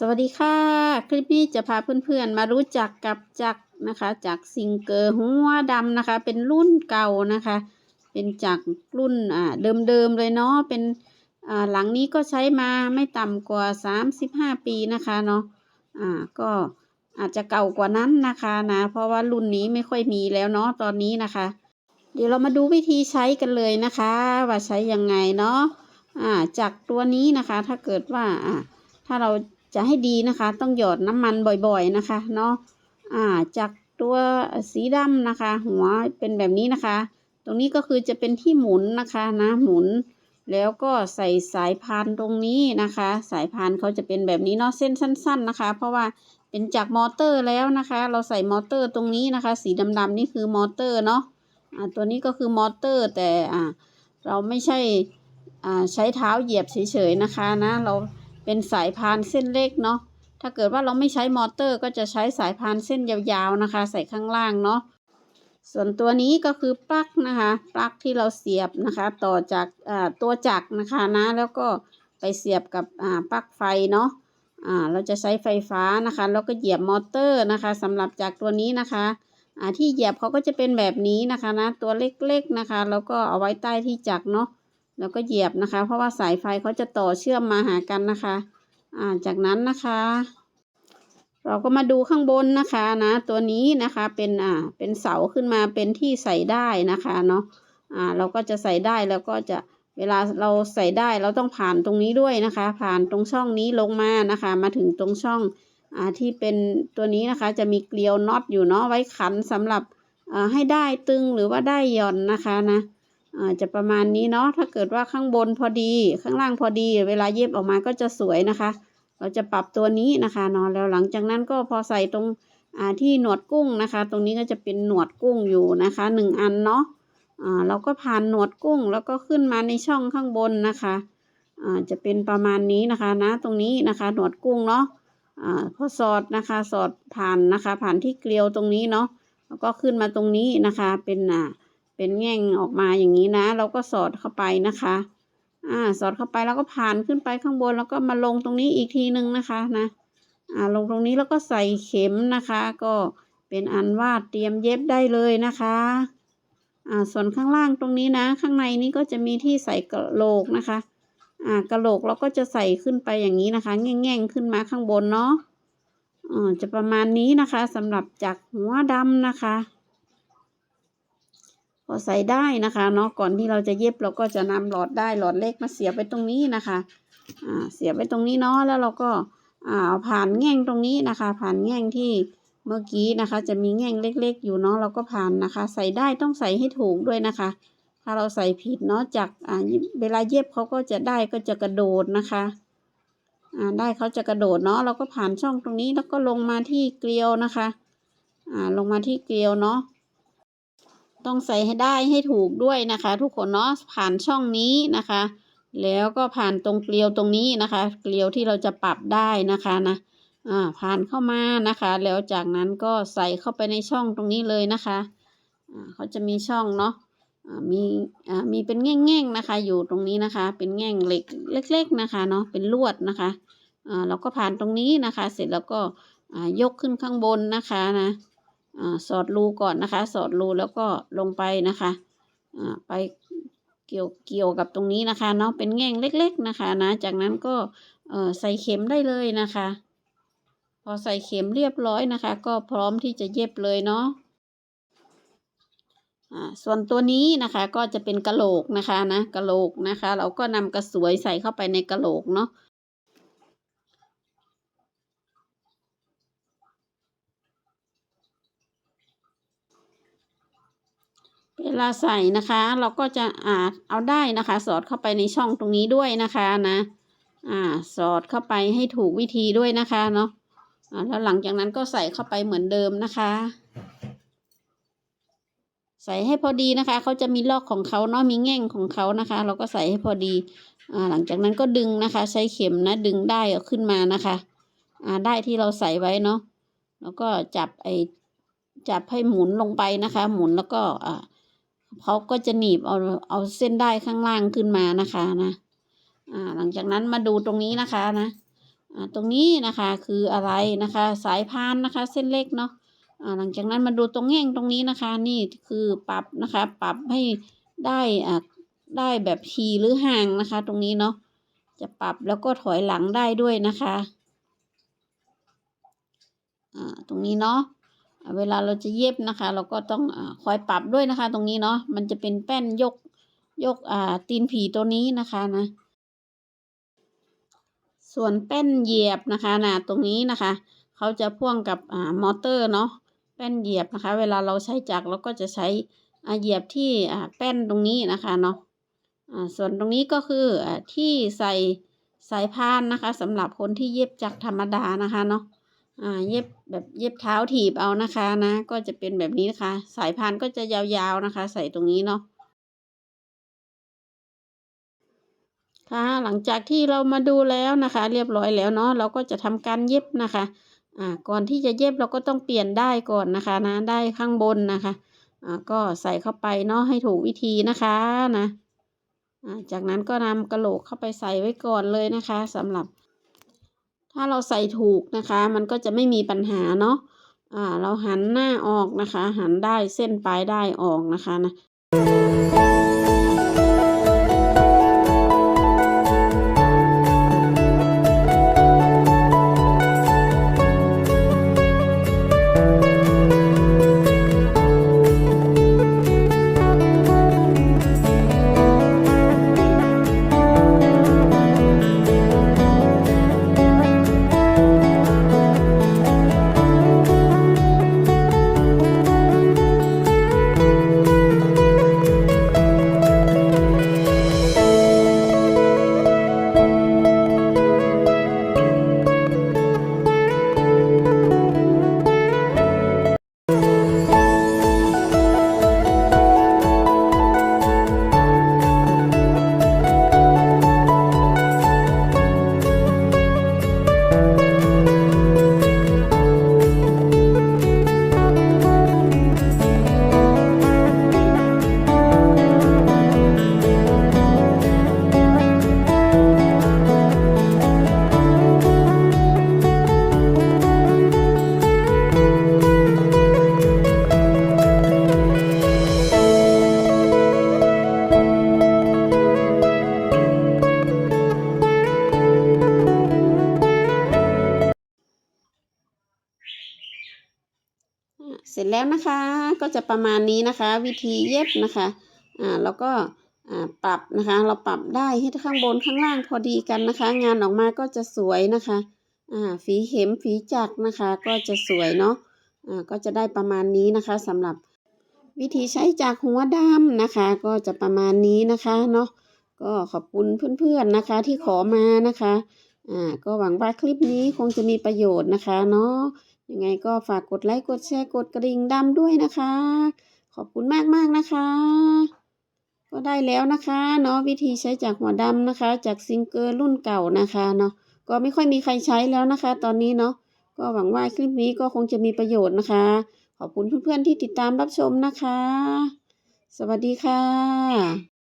สวัสดีค่ะ คลิปนี้จะพาเพื่อนๆมารู้จักกับจักรนะคะ จากซิงเกอร์หัวดำนะคะ เป็นรุ่นเก่านะคะ เป็นจักรรุ่นอ่าเดิมๆเลยเนาะเป็นอ่าหลังนี้ก็ใช้มาไม่ต่ำกว่า 35 ปีนะคะเนาะอ่าก็อาจจะเก่ากว่านั้นนะคะนะเพราะว่ารุ่นนี้ไม่ค่อยมีแล้วเนาะตอนนี้นะคะ เดี๋ยวเรามาดูวิธีใช้กันเลยนะคะ ว่าใช้ยังไงเนาะอ่าจักรตัวนี้นะคะ ถ้าเกิดว่าอ่าถ้าเรา จะให้ดีนะคะ ต้องหยอดน้ำมันบ่อยๆนะคะเนาะอ่าจากตัวสีดำนะคะ หัวเป็นแบบนี้นะคะ ตรงนี้ก็คือจะเป็นที่หมุนนะคะนะหมุน แล้วก็ใส่สายพานตรงนี้นะคะ สายพานเขาจะเป็นแบบนี้เนาะเส้นสั้น ๆ นะคะ เพราะว่าเป็นจากมอเตอร์แล้วนะคะ เราใส่มอเตอร์ตรงนี้นะคะ สีดำๆนี่คือมอเตอร์เนาะอ่าตัวนี้ก็คือมอเตอร์แต่อ่าเราไม่ใช่อ่าใช้เท้าเหยียบเฉยๆนะคะนะเรา เป็นสายพานเส้นเล็กเนาะ ถ้าเกิดว่าเราไม่ใช้มอเตอร์ก็จะใช้สายพานเส้นยาวๆนะคะ ใส่ข้างล่างเนาะ ส่วนตัวนี้ก็คือปลั๊กนะคะ ปลั๊กที่เราเสียบนะคะ ต่อจากตัวจักรนะคะนะ แล้วก็ไปเสียบกับปลั๊กไฟเนาะเราจะใช้ไฟฟ้านะคะ แล้วก็เหยียบมอเตอร์นะคะสำหรับจากตัวนี้นะคะที่เหยียบเขาก็จะเป็นแบบนี้นะคะนะ ตัวเล็กๆนะคะ แล้วก็เอาไว้ใต้ที่จักรเนาะ แล้วก็เหยียบนะคะ เพราะว่าสายไฟเขาจะต่อเชื่อมมาหากันนะคะ อ่า จากนั้นนะคะ เราก็มาดูข้างบนนะคะนะ ตัวนี้นะคะเป็นอ่าเป็นเสาขึ้นมาเป็นที่ใส่ได้นะคะเนาะอ่าเราก็จะใส่ได้แล้วก็จะเวลาเราใส่ได้เราต้องผ่านตรงนี้ด้วยนะคะ ผ่านตรงช่องนี้ลงมานะคะ มาถึงตรงช่องอ่าที่เป็นตัวนี้นะคะ จะมีเกลียวน็อตอยู่เนาะไว้ขันสำหรับอ่าให้ได้ตึงหรือว่าได้หย่อนนะคะนะ จะประมาณนี้เนาะถ้าเกิดว่าข้างบนพอดีข้างล่างพอดี เวลาเย็บออกมาก็จะสวยนะคะ เราจะปรับตัวนี้นะคะเนาะแล้วหลังจากนั้นก็พอใส่ตรงที่หนวดกุ้งนะคะ ตรงนี้ก็จะเป็นหนวดกุ้งอยู่นะคะหนึ่งอันเนาะเราก็ผ่านหนวดกุ้งแล้วก็ขึ้นมาในช่องข้างบนนะคะจะเป็นประมาณนี้นะคะนะตรงนี้นะคะหนวดกุ้งเนาะพอสอดนะคะสอดผ่านนะคะ ผ่านที่เกลียวตรงนี้เนาะแล้วก็ขึ้นมาตรงนี้นะคะเป็นอ่า เป็นแง่งออกมาอย่างนี้นะ เราก็สอดเข้าไปนะคะ อ่า สอดเข้าไปแล้วก็ผ่านขึ้นไปข้างบนแล้วก็มาลงตรงนี้อีกทีนึงนะคะนะ อ่า ลงตรงนี้แล้วก็ใส่เข็มนะคะ ก็เป็นอันวาดเตรียมเย็บได้เลยนะคะ อ่า ส่วนข้างล่างตรงนี้นะ ข้างในนี้ก็จะมีที่ใส่กระโหลกนะคะ อ่ากระโหลกเราก็จะใส่ขึ้นไปอย่างนี้นะคะ แง่งๆขึ้นมาข้างบนเนาะอ่าจะประมาณนี้นะคะสำหรับจักหัวดำนะคะ พอใส่ได้นะคะเนาะก่อนที่เราจะเย็บเราก็จะนำหลอดได้หลอดเล็กมาเสียบไปตรงนี้นะคะอ่าเสียบไปตรงนี้เนาะแล้วเราก็อ่าผ่านแง่งตรงนี้นะคะ ผ่านแง่งที่เมื่อกี้นะคะ จะมีแง่งเล็ก ๆ อยู่เนาะเราก็ผ่านนะคะ ใส่ได้ต้องใส่ให้ถูกด้วยนะคะ ถ้าเราใส่ผิดเนาะจากอ่าเวลาเย็บเขาก็จะได้ก็จะกระโดดนะคะอ่าได้เขาจะกระโดดเนาะเราก็ผ่านช่องตรงนี้แล้วก็ลงมาที่เกลียวนะคะอ่าลงมาที่เกลียวเนาะ ต้องใส่ให้ได้ให้ถูกด้วยนะคะ ทุกคนเนาะผ่านช่องนี้นะคะ แล้วก็ผ่านตรงเกลียวตรงนี้นะคะ เกลียวที่เราจะปรับได้นะคะนะอ่าผ่านเข้ามานะคะ แล้วจากนั้นก็ใส่เข้าไปในช่องตรงนี้เลยนะคะอ่าเขาจะมีช่องเนาะมีมีเป็นแง่งๆนะคะ อยู่ตรงนี้นะคะ เป็นแง่งเหล็กเล็ก ๆนะคะเนาะเป็นลวดนะคะอ่าเราก็ผ่านตรงนี้นะคะ เสร็จแล้วก็อ่ายกขึ้นข้างบนนะคะนะอ่า สอดรูก่อนนะคะ สอดรูแล้วก็ลงไปนะคะอ่าไปเกี่ยวเกี่ยวกับตรงนี้นะคะเนาะเป็นแง่งเล็ก ๆนะคะนะ จากนั้นก็เออใส่เข็มได้เลยนะคะ พอใส่เข็มเรียบร้อยนะคะ ก็พร้อมที่จะเย็บเลยเนาะอ่าส่วนตัวนี้นะคะก็จะเป็นกระโหลกนะคะนะกระโหลกนะคะ เราก็นำกระสวยใส่เข้าไปในกระโหลกเนาะเว ลาใส่นะคะ เราก็จะอาจเอาได้นะคะ สอดเข้าไปในช่องตรงนี้ด้วยนะคะนะอ่าสอดเข้าไปให้ถูกวิธีด้วยนะคะเนาะอ่าแล้วหลังจากนั้นก็ใส่เข้าไปเหมือนเดิมนะคะ ใส่ให้พอดีนะคะเขาจะมีลอกของเขาเนาะมีแง่งของเขานะคะ เราก็ใส่ให้พอดีอ่าหลังจากนั้นก็ดึงนะคะ ใช้เข็มนะดึงได้เอาขึ้นมานะคะอ่าได้ที่เราใส่ไว้เนาะแล้วก็จับไอจับให้หมุนลงไปนะคะ หมุนแล้วก็อ่า เขาก็จะหนีบเอาเอาเส้นได้ข้างล่างขึ้นมานะคะนะอ่าหลังจากนั้นมาดูตรงนี้นะคะนะอ่าตรงนี้นะคะคืออะไรนะคะ สายพานนะคะ เส้นเล็กเนาะอ่าหลังจากนั้นมาดูตรงแง่งตรงนี้นะคะ นี่คือปรับนะคะ ปรับให้ได้อ่าได้แบบทีหรือห่างนะคะ ตรงนี้เนาะจะปรับแล้วก็ถอยหลังได้ด้วยนะคะอ่าตรงนี้เนาะ เวลาเราจะเย็บนะคะ เราก็ต้องอคอยปรับด้วยนะคะ ตรงนี้เนาะมันจะเป็นแป้นยกยกอ่าตีนผีตัวนี้นะคะนะ ส่วนแป้นเหยียบนะคะนะตรงนี้นะคะ เขาจะพ่วงกับอ่ามอเตอร์เนาะแป้นเหยียบนะคะ เวลาเราใช้จักรเราก็จะใช้เหยียบที่อ่าแป้นตรงนี้นะคะเนาะอ่าส่วนตรงนี้ก็คืออ่าที่ใส่สายพานนะคะสำหรับคนที่เย็บจักรธรรมดานะคะเนาะ อ่าเย็บแบบเย็บเท้าถีบเอานะคะนะ ก็จะเป็นแบบนี้นะคะ สายพานก็จะยาวๆนะคะ ใส่ตรงนี้เนาะค่ะหลังจากที่เรามาดูแล้วนะคะ เรียบร้อยแล้วเนาะเราก็จะทำการเย็บนะคะอ่าก่อนที่จะเย็บเราก็ต้องเปลี่ยนได้ก่อนนะคะนะได้ข้างบนนะคะอ่าก็ใส่เข้าไปเนาะให้ถูกวิธีนะคะนะอ่าจากนั้นก็นำกระโหลกเข้าไปใส่ไว้ก่อนเลยนะคะสำหรับ ถ้าเราใส่ถูกนะคะ มันก็จะไม่มีปัญหาเนาะอ่าเราหันหน้าออกนะคะ หันได้เส้นปลายได้ออกนะคะนะ นะคะ ก็จะประมาณนี้นะคะ วิธีเย็บนะคะอ่าแล้วก็อ่าปรับนะคะ เราปรับได้ให้ข้างบนข้างล่างพอดีกันนะคะ งานออกมาก็จะสวยนะคะอ่าฝีเข็มฝีจักรนะคะ ก็จะสวยเนาะอ่าก็จะได้ประมาณนี้นะคะสำหรับวิธีใช้จากหัวดำนะคะ ก็จะประมาณนี้นะคะเนาะก็ขอบคุณเพื่อนๆนะคะที่ขอมานะคะอ่าก็หวังว่าคลิปนี้คงจะมีประโยชน์นะคะเนาะ ยังไงก็ฝากกดไลค์กดแชร์กดกระดิ่งดำด้วยนะคะ ขอบคุณมากมากนะคะ ก็ได้แล้วนะคะเนาะวิธีใช้จากหัวดำนะคะ จากซิงเกิลรุ่นเก่านะคะเนาะก็ไม่ค่อยมีใครใช้แล้วนะคะ ตอนนี้เนาะก็หวังว่าคลิปนี้ก็คงจะมีประโยชน์นะคะ ขอบคุณเพื่อนๆที่ติดตามรับชมนะคะ สวัสดีค่ะ